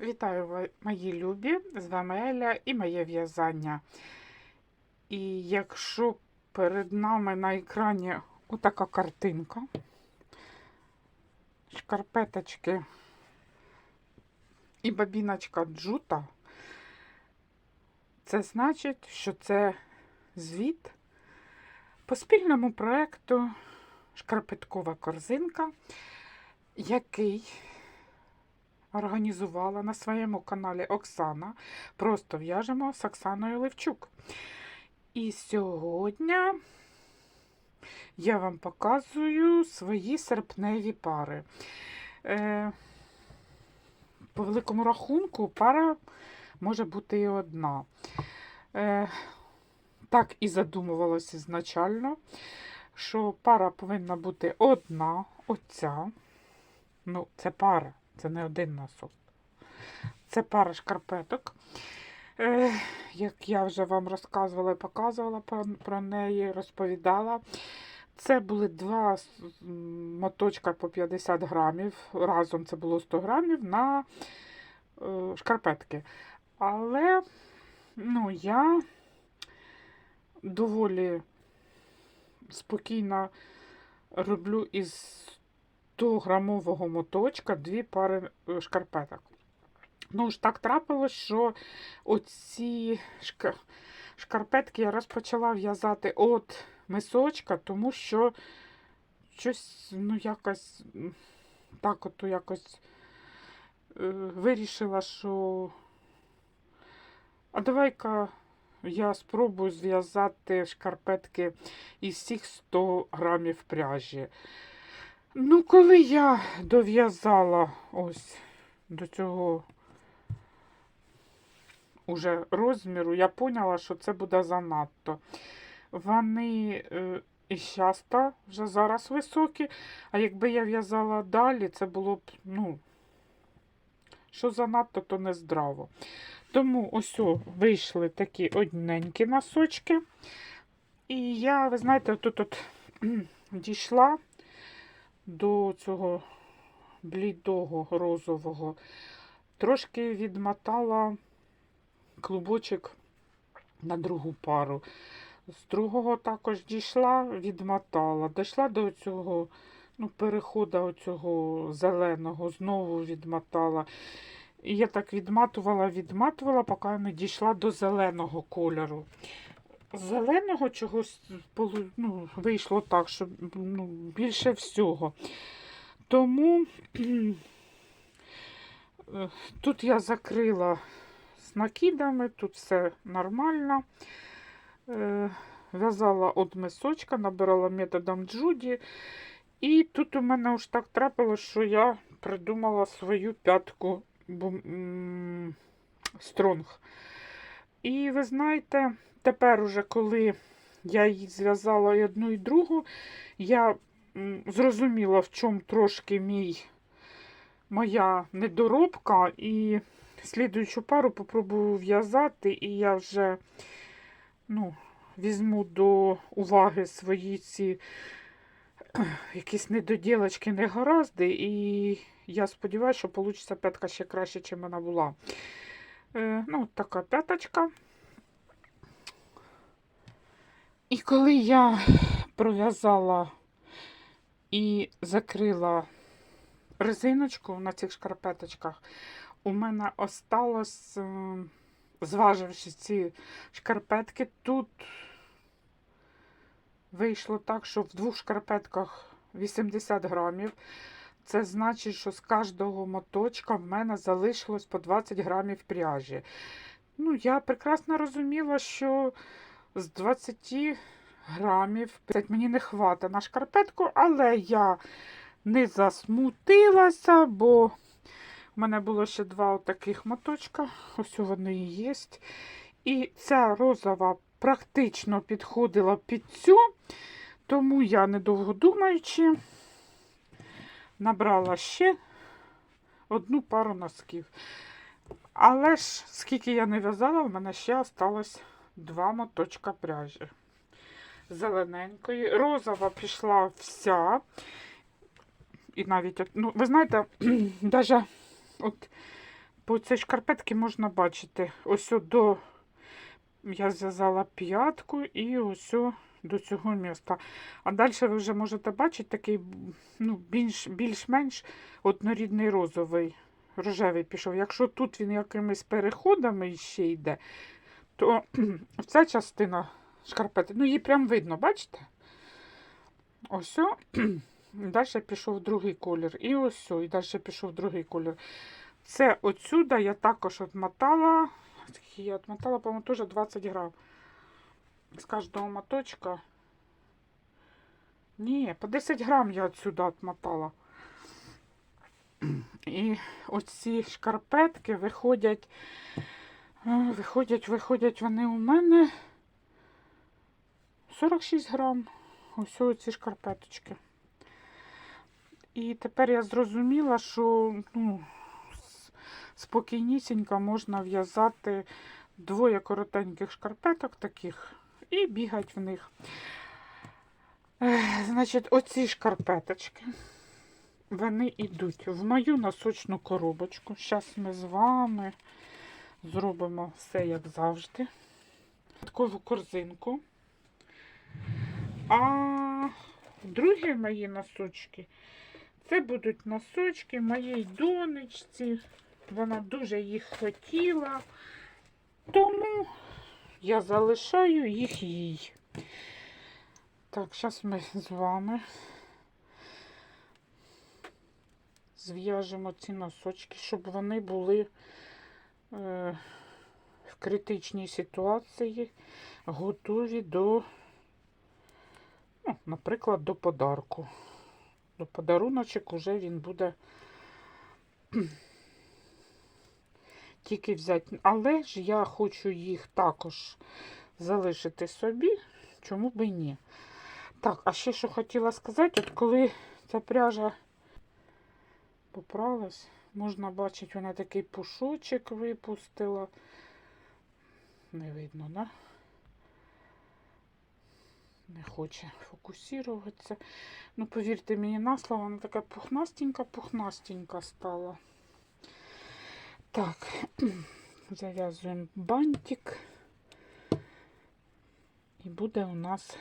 Вітаю мої любі! З вами Еля і моє в'язання. І якщо перед нами на екрані отака картинка, шкарпеточки і бабіночка джута, це значить, що це звіт по спільному проєкту Шкарпеткова корзинка, який організувала на своєму каналі Оксана. Просто в'яжемо з Оксаною Левчук. І сьогодні я вам показую свої серпневі пари. Е, по великому рахунку, пара може бути і одна. Е, так і задумувалося ізначально, що пара повинна бути одна, оця. Ну, це пара. Це не один носок. Це пара шкарпеток. Е, як я вже вам розказувала і показувала про, неї, розповідала. Це були два моточка по 50 грамів. Разом це було 100 грамів на е, шкарпетки. Але ну, я доволі спокійно роблю із 100-грамового моточка дві пари е, шкарпеток. Ну ж так трапилось, що оці шкарпетки я розпочала в'язати от мисочка, тому що щось, ну, якось так от якось е, вирішила, що а давай-ка я спробую зв'язати шкарпетки із всіх 100 грамів пряжі. Ну, коли я дов'язала ось до цього уже розміру, я поняла, що це буде занадто. Вони е, і часто вже зараз високі, а якби я в'язала далі, це було б, ну, що занадто, то не здраво. Тому ось о, вийшли такі одненькі носочки. І я, ви знаєте, тут от дійшла до цього блідого розового, трошки відмотала клубочок на другу пару. З другого також дійшла, відмотала. Дійшла до цього ну, переходу оцього зеленого, знову відмотала. І я так відматувала, відматувала, поки не дійшла до зеленого кольору. Зеленого чогось ну, вийшло так, що ну, більше всього. Тому тут я закрила з накидами, тут все нормально. Е, В'язала од мисочка, набирала методом Джуді. І тут у мене уж так трапилось, що я придумала свою п'ятку стронг. І ви знаєте, тепер уже коли я її зв'язала і одну, і другу, я зрозуміла, в чому трошки мій, моя недоробка. І слідуючу пару попробую в'язати, і я вже ну, візьму до уваги свої ці якісь недоділочки, негаразди. І я сподіваюся, що вийде п'ятка ще краще, ніж вона була. Е, ну, така п'яточка. І коли я пров'язала і закрила резиночку на цих шкарпеточках, у мене осталось, е, зваживши ці шкарпетки, тут вийшло так, що в двох шкарпетках 80 грамів. Це значить, що з кожного моточка в мене залишилось по 20 грамів пряжі. Ну, я прекрасно розуміла, що з 20 грамів мені не хватить на шкарпетку, але я не засмутилася, бо в мене було ще два таких моточка. Ось вони і є. І ця розова практично підходила під цю, тому я, недовго думаючи, набрала ще одну пару носків. Але ж, скільки я не в'язала, в мене ще осталось два моточка пряжі. Зелененької. Розова пішла вся. І навіть, ну, ви знаєте, навіть от по цій шкарпетці можна бачити. Ось до я зв'язала п'ятку і ось до цього міста. А далі ви вже можете бачити такий ну, більш, більш-менш однорідний розовий, рожевий пішов. Якщо тут він якимись переходами ще йде, то ця частина шкарпети, ну її прям видно, бачите? Ось. Далі пішов другий колір. І ось, і далі пішов другий колір. Це отсюда я також отмотала. Я отмотала, по-моєму, теж 20 грам. З кожного моточка. Ні, по 10 грам я отсюда отмотала. І оці шкарпетки виходять, виходять, виходять вони у мене 46 грам. Ось ці шкарпеточки. І тепер я зрозуміла, що ну, спокійнісінько можна в'язати двоє коротеньких шкарпеток таких і бігати в них. Значить, оці шкарпеточки, вони йдуть в мою носочну коробочку. Зараз ми з вами зробимо все як завжди. Таку корзинку. А другі мої носочки це будуть носочки моєї донечці. Вона дуже їх хотіла. Тому я залишаю їх їй. Так, зараз ми з вами зв'яжемо ці носочки, щоб вони були е, в критичній ситуації, готові до, ну, наприклад, до подарку. До подаруночок уже він буде тільки взяти. Але ж я хочу їх також залишити собі, чому би і ні. Так, а ще що хотіла сказати, от коли ця пряжа попралась, можна бачити, вона такий пушочок випустила. Не видно, да? Не хоче фокусуватися. Ну, повірте мені на слово, вона така пухнастенька-пухнастенька стала. Так, зав'язуємо бантик. І буде у нас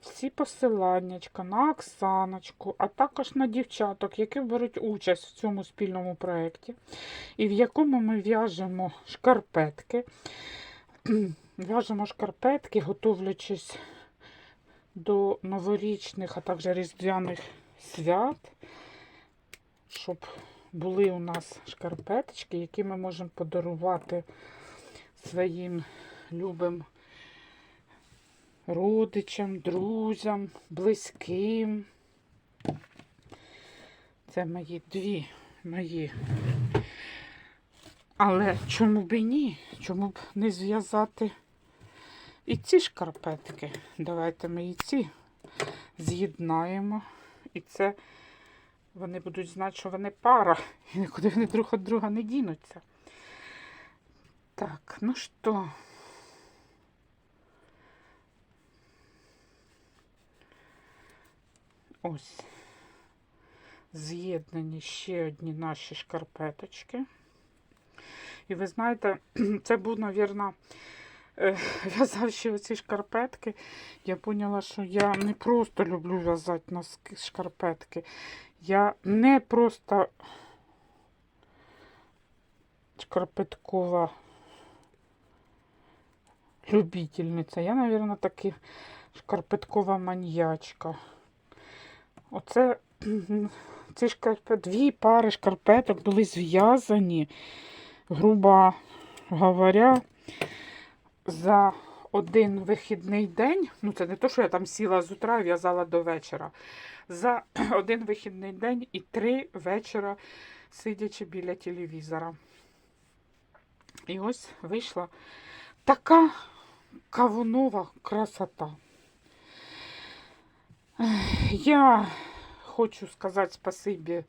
всі посиланнячка на Оксаночку, а також на дівчаток, які беруть участь в цьому спільному проєкті, і в якому ми в'яжемо шкарпетки. В'яжемо шкарпетки, готовлячись до новорічних, а також різдвяних свят, щоб були у нас шкарпеточки, які ми можемо подарувати своїм любим родичам, друзям, близьким. Це мої дві мої. Але чому б і ні? Чому б не зв'язати і ці шкарпетки? Давайте ми і ці з'єднаємо. І це вони будуть знати, що вони пара, і нікуди вони друг від друга не дінуться. Так, ну що. Ось. З'єднані ще одні наші шкарпеточки. І ви знаєте, це був, мабуть, в'язавши оці шкарпетки, я поняла, що я не просто люблю в'язати носки шкарпетки. Я не просто шкарпеткова любительниця. Я, мабуть, таки шкарпеткова маньячка. Оце ці шкарпет, дві пари шкарпеток були зв'язані, грубо говоря, за один вихідний день. Ну, це не то, що я там сіла з утра і в'язала до вечора. За один вихідний день і три вечора, сидячи біля телевізора. І ось вийшла така кавунова красота. Я хочу сказати спасибі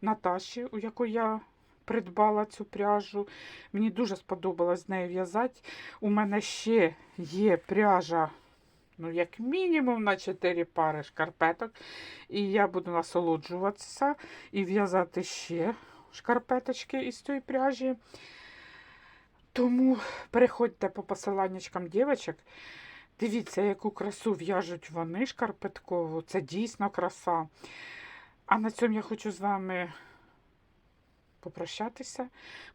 Наташі, у якої я придбала цю пряжу. Мені дуже сподобалось з нею в'язати. У мене ще є пряжа, ну, як мінімум, на 4 пари шкарпеток. І я буду насолоджуватися і в'язати ще шкарпеточки із цієї пряжі. Тому переходьте по посиланнячкам дівчаток. Дивіться, яку красу в'яжуть вони шкарпеткову. Це дійсно краса. А на цьому я хочу з вами попрощатися,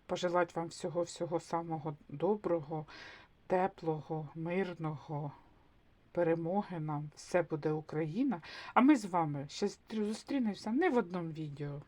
пожелати вам всього-всього самого доброго, теплого, мирного, перемоги нам. Все буде Україна. А ми з вами ще зустрінемося не в одному відео.